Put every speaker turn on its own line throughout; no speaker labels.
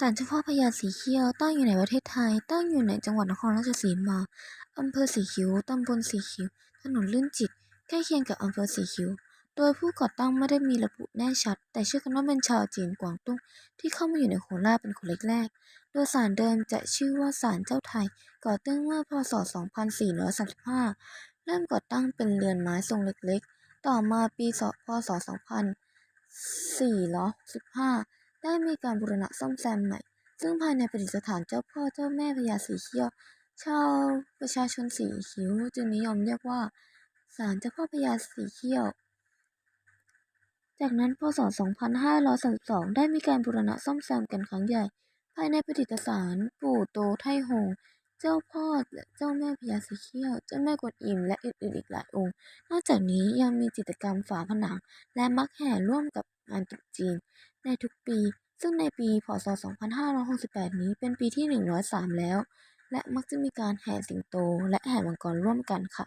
ศาลเจ้าพ่อพญาสีเขี้ยวตั้งอยู่ในประเทศไทย ตั้งอยู่ในจังหวัดนครราชสีมา อำเภอสีคิ้ว ตำบลสีคิ้ว ถนนลื่นจิต ใกล้เคียงกับอำเภอสีคิ้ว โดยผู้ก่อตั้งไม่ได้มีระบุแน่ชัด แต่เชื่อกันว่าเป็นชาวจีนกวางตุ้งที่เข้ามาอยู่ในโคราชเป็นคนแรกๆ โดยศาลเดิมจะชื่อว่าศาลเจ้าไทย ก่อตั้งเมื่อพศ 2435 เริ่มก่อตั้งเป็นเรือนไม้ทรงเล็กๆ ต่อมาปีพศ 2465 ได้มีการบูรณะซ่อมแซมใหม่ ซึ่งภายในประดิษฐานเจ้าพ่อเจ้าแม่พญาสีเขี้ยว ชาวประชาชนสีคิ้วจึงนิยมเรียกว่าศาลเจ้าพ่อพญาสีเขี้ยว จากนั้นพศ 2532 ได้มีการบูรณะซ่อมแซมกันครั้งใหญ่ ภายในประดิษฐาน ปู่โตไทหง เจ้าพ่อและเจ้าแม่พญาสีเขี้ยว เจ้าแม่กวนอิมและอื่นๆอีกหลายองค์ นอกจากนี้ยังมีจิตรกรรมฝาผนัง และมักแห่ร่วมกับงานตรุษจีน ในทุกปี ซึ่งในปี พศ 2568 นี้เป็นปีที่ 103 แล้ว และมักจะมีการแห่สิงโตและแห่มังกรร่วมกันค่ะ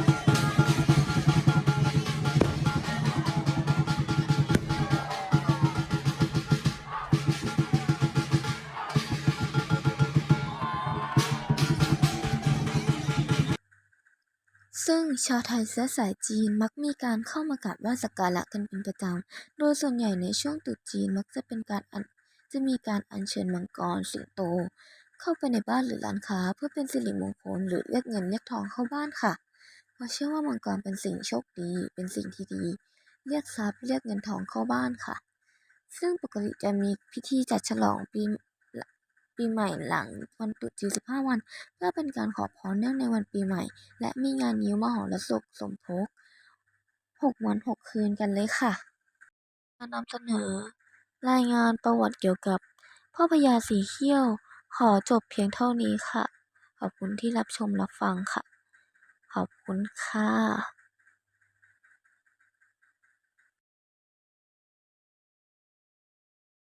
ซึ่งชาวไทยเชื้อสายจีนมักมีการเข้ามากราบไหว้สักการะกันเป็นประจำ โดยส่วนใหญ่ในช่วงตรุษจีนมักจะเป็นการอัญจะมีการอัญเชิญมังกรสิงโต เข้าไปในบ้านหรือร้านค้า เพื่อเป็นสิริมงคลหรือเรียกเงินเรียกทองเข้าบ้านค่ะเพราะเชื่อว่ามังกรเป็นสิ่งโชคดี เป็นสิ่งที่ดี เรียกทรัพย์เรียกเงินทองเข้าบ้านค่ะ ซึ่งปกติจะมีพิธีจัดฉลองปี ปีใหม่หลังวันตรุษจีน15 วัน เพื่อเป็นการขอพรเนื่องในวันปีใหม่ และมีงานงิ้วมหรสพสมภพ6วัน 6 คืนกันเลยค่ะมารนำเสนอ รายงานประวัติเกี่ยวกับ พ่อพญาสีเขี้ยว ขอจบเพียงเท่านี้ค่ะ ขอบคุณที่รับชมรับฟังค่ะ ขอบคุณค่ะ